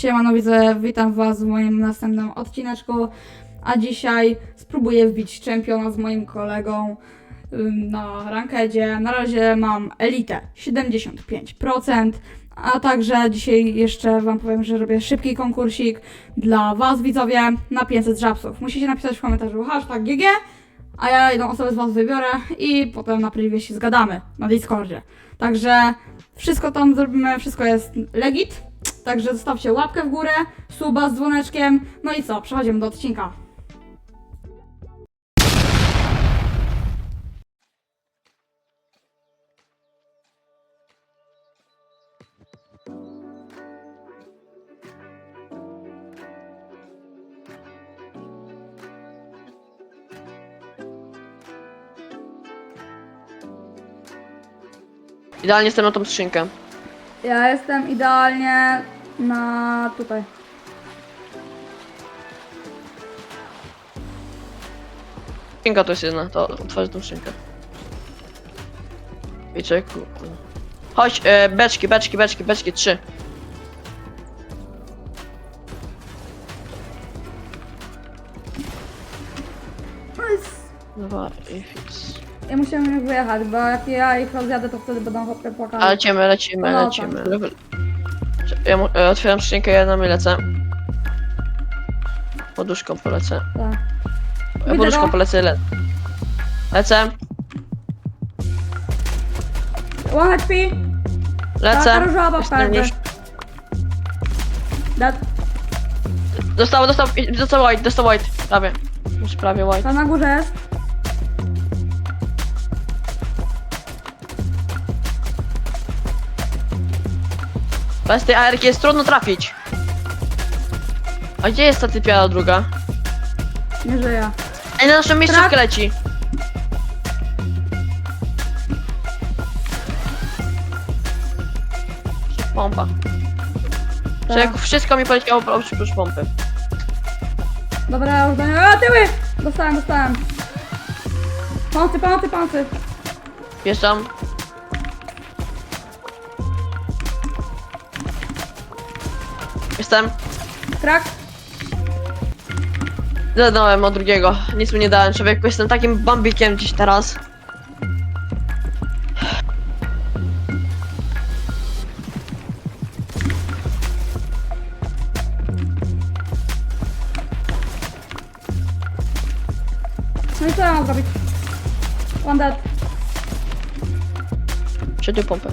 Siemano widzę, witam was w moim następnym odcineczku, a dzisiaj spróbuję wbić czempiona z moim kolegą na rankedzie. Na razie mam elitę 75%, a także dzisiaj jeszcze wam powiem, że robię szybki konkursik dla was widzowie na 500 żabsów. Musicie napisać w komentarzu hashtag GG, a ja jedną osobę z was wybiorę i potem na się zgadamy na Discordzie. Także wszystko tam zrobimy, wszystko jest legit. Także zostawcie łapkę w górę, suba z dzwoneczkiem. No i co, przechodzimy do odcinka. Idealnie jestem na tą skrzynkę. Ja jestem idealnie na tutaj. Skrzynka to jest jedna, to otworzę tą skrzynkę. Wiecie, kurde. Chodź, e, beczki, beczki, beczki, beczki, trzy. Dwa i fix. Ja musimy wyjechać, bo jak ja ich rozjadę, to wtedy będą chłopcy płakali. Lecimy, lecimy, No, lecimy. tak. Level. Ja mu, e, otwieram skrzynkę, ja nami lecę. Poduszką polecę. Tak. Widzę poduszką polecę, le lecę, One HP! lecę. Ta różowa Jestem farby. już. Dead. Dostał, dostał, dostał white, dostał white. Prawie. Już prawie white. Tam na górze jest. Bez tej ARK jest trudno trafić. A gdzie jest ta typiara druga? Nie żyje. Ej, na naszą miejscówkę leci. Pompa. Że jak wszystko mi poleciało oprócz pompy. Dobra, ja już do niego. A, tyły! Dostałem, dostałem. Pomocy, pomocy, pomocy. Wjeżdżam. Jestem. Krak. Zadałem od drugiego. Nic mu nie dałem, człowieku. Jestem takim bambikiem dziś teraz. No i co ja mam zrobić? One dead. Przednią pompę.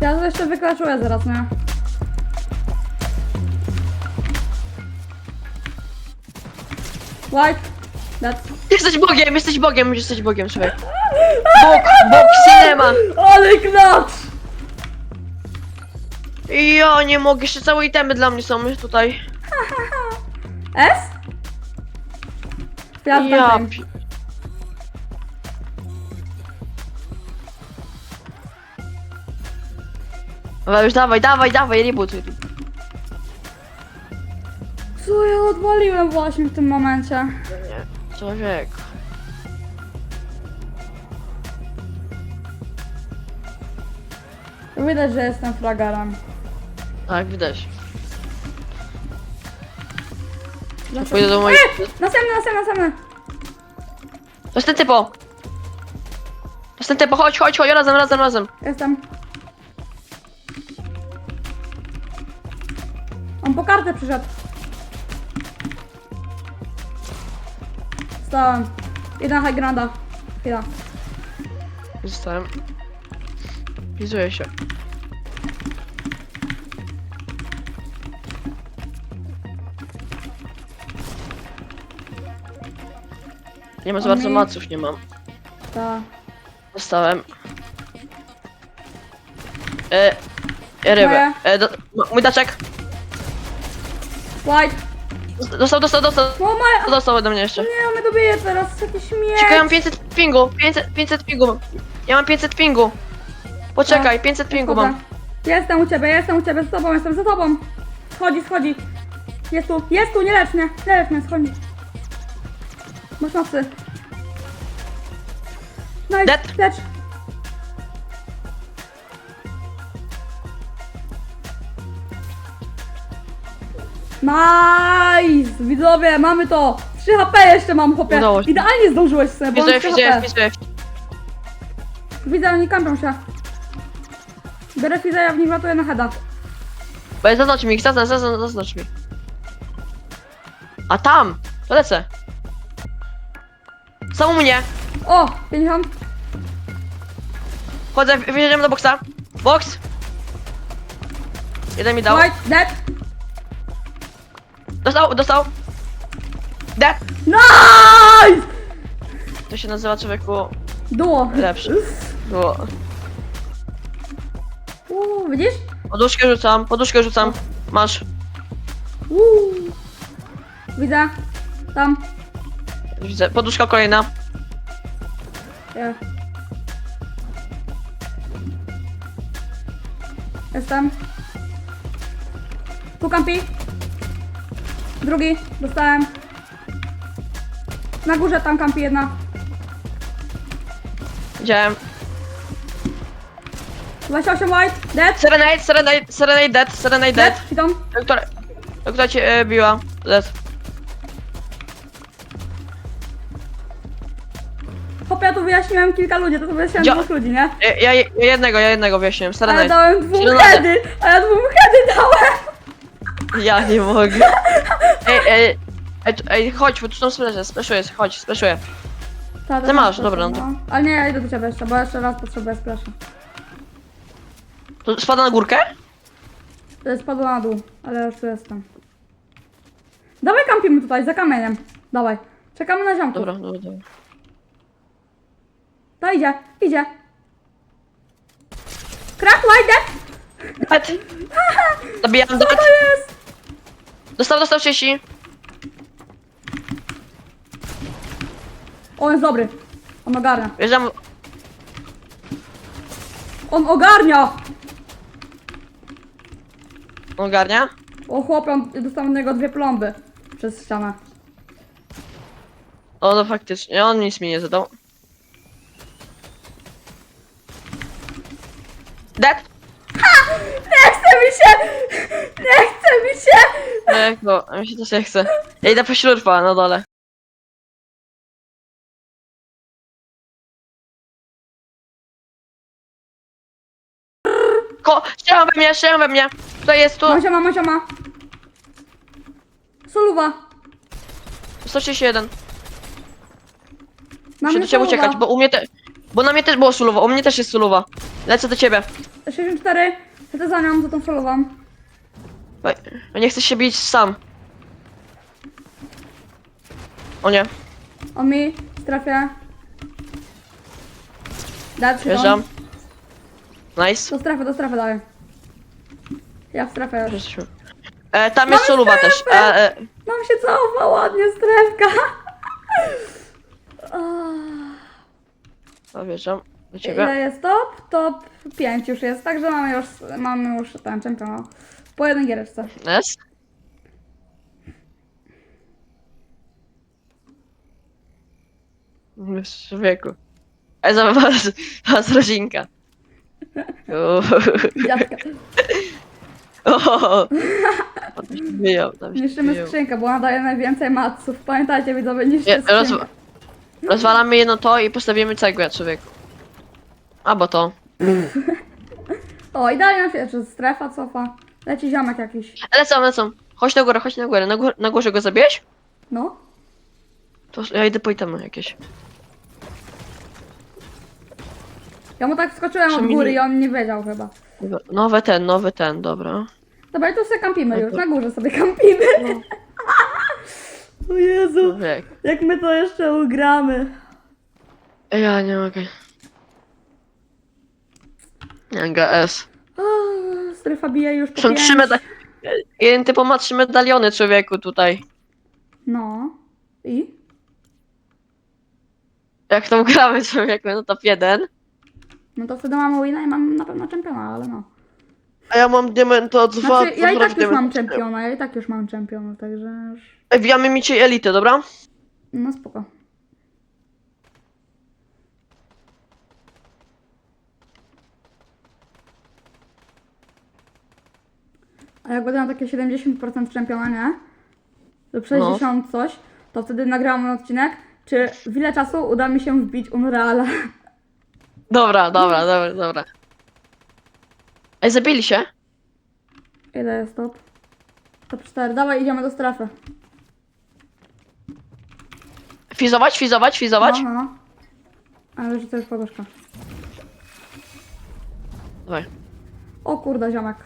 Ja to jeszcze wyklaszuję zaraz, nie? White. Dead. Jesteś Bogiem, jesteś Bogiem, jesteś Bogiem, człowiek. Bóg, Bóg, cinema. Ale knacz! Ja nie mogę, jeszcze całe itemy dla mnie są tutaj. S? Ja, Ja pi... Dobra, już dawaj, dawaj, dawaj, reboot. Co ja odwaliłem właśnie w tym momencie? Nie, człowiek. Widać, że jestem fragarem. Tak, widać. Dlaczego? Pójdę do mojej... E! Następny, następny, następny! To jest ten typo! To jest ten typo, chodź, chodź, chodź, razem, razem, razem. Jestem. On po kartę przyszedł. Stałem. Jedna high granda. Chwila. Zostałem. Wizuję się. Nie ma za bardzo Oni- maców, nie mam. Ta. Dostałem. E, e rybę. Moje. E, do, m- mój daczek. White. Dostał, dostał, dostał. O moja. Dostał ode mnie jeszcze. Nie, on mnie dobije teraz. Jakiś śmiech. Czekaj, ja mam 500 pingu. 500, 500 pingu. Ja mam 500 pingu. Poczekaj, 500 pingu mam. Jestem u ciebie, jestem u ciebie, z tobą, jestem za tobą. Schodzi, schodzi. Jest tu, jest tu, nie lecz mnie, nie lecz mnie, schodzi. Masz nocy. No i Dead. lecz. Nice! Widzowie, mamy to! 3 HP jeszcze mam, chłopie. Udało się. Idealnie zdążyłeś sobie, bo mam Wpisuję, 3 wpisuję, HP. wpisuję. Widzę, oni kampią się. Biorę fizę, ja w nich latuję na heada. Bo zaznacz mi ich, zaznacz, zaznacz, zaznacz mi. A tam! To lecę. Są u mnie. O! 50. Chodzę, wjedziemy do boksa. Box! Jeden mi dał. White, dead. Dostał, dostał. Dead! Nice! To się nazywa człowieku Duo. lepszy. Było. Uuu, widzisz? Poduszkę rzucam, poduszkę rzucam. Masz. Uuu. Widzę. Tam. Widzę. Poduszka kolejna. Ja. Jestem. Tu kampi. Drugi. Dostałem. Na górze tam kampi jedna. Widziałem. 28 white. Dead. Serenade, serenade, serenade dead, serenade dead. Dead. Idą. Cię e, biła? Dead. Hopie, ja tu wyjaśniłem kilka ludzi, to tu wyjaśniłem Dzia- dwóch ludzi, nie? Ja, ja, ja jednego, ja jednego wyjaśniłem. A ja Serenade. dałem dwóm Zielone. heady, a ja dwóm heady dałem. Ja nie mogę. Ej, ej, ej, tu- ej chodź, bo tu są splashe, splashuję, chodź, splashuję. Ta, Ty masz, dobra, no no. Ale nie, ja idę do ciebie jeszcze, bo jeszcze raz potrzebuję splasha. To spada na górkę? To jest spadło na dół, ale już tu jestem. Dawaj kampimy tutaj, za kamieniem. Dawaj. Czekamy na ziomków. Dobra, dobra, dobra. To idzie, idzie. Krak, łajdę! Dead. Zabijam Co dead. to jest? Dostał, dostał 30. On jest dobry. On ogarnia. Wjeżdżam. On ogarnia! Ogarnia. O chłopie, on dostał od niego dwie plomby przez ścianę. O, no faktycznie, on nic mi nie zadał. Dead. Nie chce mi się! Nie chce mi się! To, a mi się też nie chce. Ja idę po śrurpa na dole. Ko, strzelam we mnie, strzelam we mnie. Tutaj jest, tu. Mam się, mam się, ma. Soluwa. 131. Na Muszę mnie do ciebie soluwa. uciekać, bo u mnie te... Bo na mnie też było suluwa, u mnie też jest suluwa. Lecę do ciebie. 64. Co za nią, za tą solową. Ja nie chcę się bić sam. O nie, On mi trafia. Dać wjeżdżam. Nice. Do strefy, do strefy dalej. Ja w strefę już. Jesteśmy. E, tam jest Mamy soluwa też. E, e, Nam się cofa ładnie strefka. o, wjeżdżam do Ile ciebie. jest top? Top 5 już jest, także mamy już, mamy już ten czempiona. Po jednej giereczce. Jest? Jest Człowieku. E, zobacz, was rodzinka. Uuu. Dziadka. O, tam się wyjął, tam się Niszczymy skrzynkę, bo ona daje najwięcej maców. Pamiętajcie widzowie, niszczcie Je, roz, skrzynkę. rozwalamy jedno to i postawimy cegłę, człowieku. Albo to. O, idealnie nam się, czy strefa cofa. Leci ziomek jakiś. Lecą, lecą. Chodź na górę, chodź na górę. Na, gór, na górze go zabijesz? No. To ja idę po itemy jakieś. Ja mu tak wskoczyłem od góry i on nie wiedział chyba. Dobra, Nowy ten, nowy ten, dobra. Dobra, i tu sobie kampimy już, to- na górze sobie kampimy. o Jezu, Człowiek. jak my to jeszcze ugramy. Ja nie mogę. NGS. O, strefa bije już po Są pięć. trzy medaliony. Jeden typo ma trzy medaliony człowieku tutaj. No. I? Jak tam gramy człowieku, no top jeden. No to wtedy mamy wina i mam na pewno czempiona, ale no. A ja mam diamenta dwa. Znaczy, ja i tak już mam czempiona, ja i tak już mam czempiona, także już... Ej, Wbijamy mi cię elitę, dobra? No spoko. A jak będę na takie 70% czempiona, nie? Lub 60 coś, to wtedy nagrałam odcinek, czy w ile czasu uda mi się wbić Unreala. Dobra, dobra, dobra, dobra. Ej, zabili się? Ile jest top? Top 4. Dawaj, idziemy do strefy. Fizować, fizować, fizować? Aha. Ale że to jest pogorzka. Dawaj. O kurde, ziomek.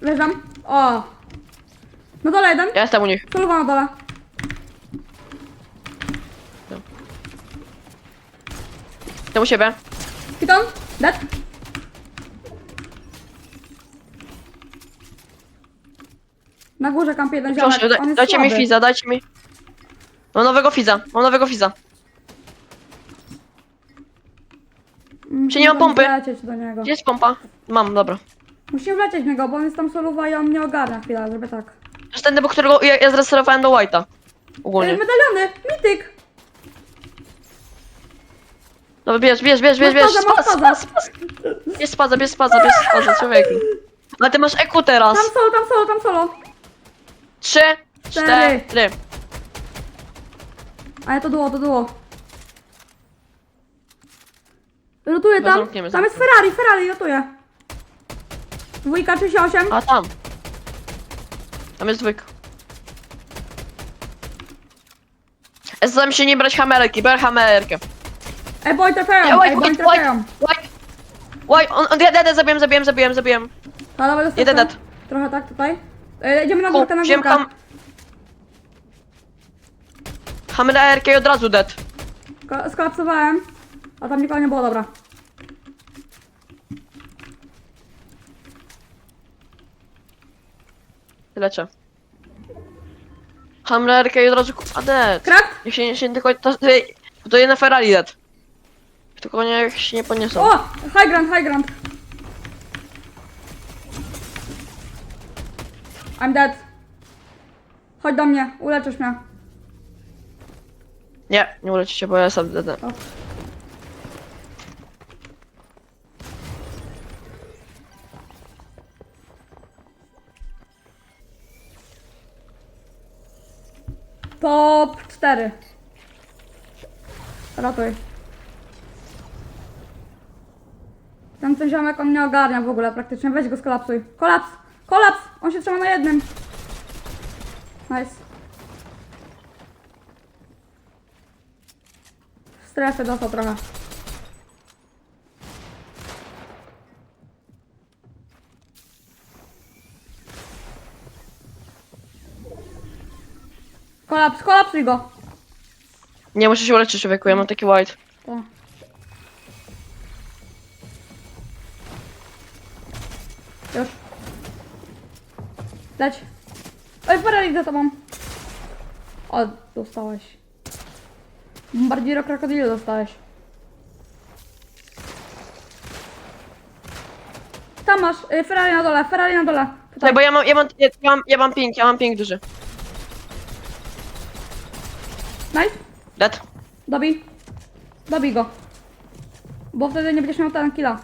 Leżam. O! Na dole jeden. Ja jestem u nich. Solowa na dole. Jestem u siebie. Piton. Dead. Na górze kampi jeden ziomek. Proszę, da, On jest dajcie mi słaby. fiza, dajcie mi. Mam nowego fiza, mam nowego fiza. Mm, Czy nie ma pompy? do niego. Gdzie jest pompa? Mam, dobra. Musimy wlecieć w niego, bo on jest tam soluwa i on nie ogarnia chwilę, żeby tak. Jest ten, do którego ja, ja zreserwowałem do White'a. Ej, Ogólnie. medaliony! Mityk! Dobra, bierz, bierz, bierz, bierz, Masz bierz. masz spaz, spaz. Bierz spaza, bierz spaza, bierz spaza, człowieku. Ale ty masz EQ teraz. Tam solo, tam solo, tam solo! Trzy, Cztery. cztery. Ale to było, to było. Rotuję Chyba tam. zamkniemy, Tam jest zamkniemy. Ferrari, Ferrari rotuje. Dwójka 38. A tam. Tam jest dwójka. Staram się nie brać hamerki, biorę hamerkę. Ej, boj Ej, trafiają, ej, boj White. White, on, on, dead, zabiłem, zabiłem, zabiłem, zabiłem. Ta, dawaj do Jeden dead. Trochę tak tutaj. E, idziemy na górkę, na górkę. ham... Hamerkę i od razu dead. Ko- Skolapsowałem. A tam nikogo nie było, dobra. Leczę. Hamlerkę i od razu dead. Krak! Niech się, niech się tylko... To, to, to jedna Ferrari dead. Tylko niech się nie podniosą. O! High ground, high ground. I'm dead. Chodź do mnie, uleczysz mnie. Nie, nie ulecicie, bo ja. O. Top 4. Ratuj. Ten ten ziomek on nie ogarnia w ogóle praktycznie. Weź go skolapsuj. Kolaps! Kolaps! On się trzyma na jednym. Nice. W strefie dostał trochę. Kolaps, kolapsuj go. Nie, muszę się uleczyć, człowieku, ja mam taki white. To. Już. Leć. Oj, Ferrari za tobą. O, dostałeś. Bombardiero krokodylu dostałeś. Tam masz, y, Ferrari na dole, Ferrari na dole. Tutaj, bo ja mam, ja mam, ja mam, ja mam ping, ja mam ping duży. Nice, Dead. dobij. Dobij go. Bo wtedy nie będziesz miał ten killa.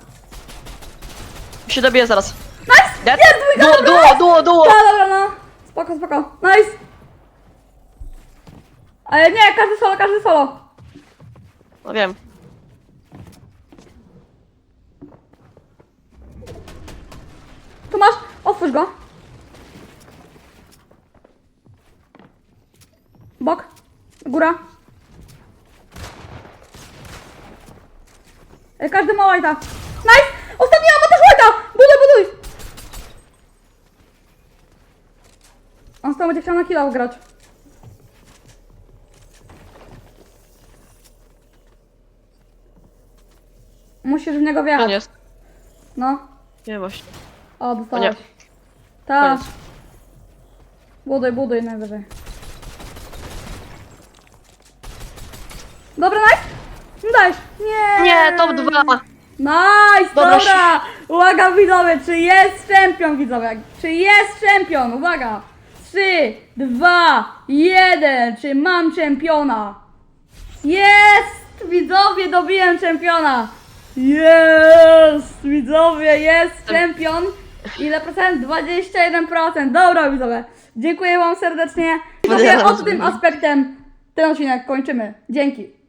Się dobiję zaraz. Nice! Dead. Jest, dwójka! Duo, duo, duo, duo. No dobra, no. Spoko, spoko. Nice. Ale nie, każdy solo, każdy solo. No wiem. Tu masz, otwórz go. Bok. Góra. E, Każdy ma white'a. Nice! Ostatni ma też white'a! Buduj, buduj! On z tą będzie chciał na killa grać. Musisz w niego wjechać. jest. No. Nie, właśnie. O, O dostałeś. nie. Tak. Koniec. Buduj, buduj najwyżej. Dobra, nice! Dajesz! Nie! Nie, top 2. Nice, Dobra, dobra! Uwaga widzowie, czy jest czempion widzowie? Czy jest czempion? Uwaga! 3, 2, 1, czy mam czempiona? Jest! Widzowie, dobiłem czempiona! Jest! Widzowie, jest czempion! Ile procent? 21%. Dobra, widzowie. Dziękuję wam serdecznie. Widzowie, od tym aspektem ten odcinek kończymy. Dzięki.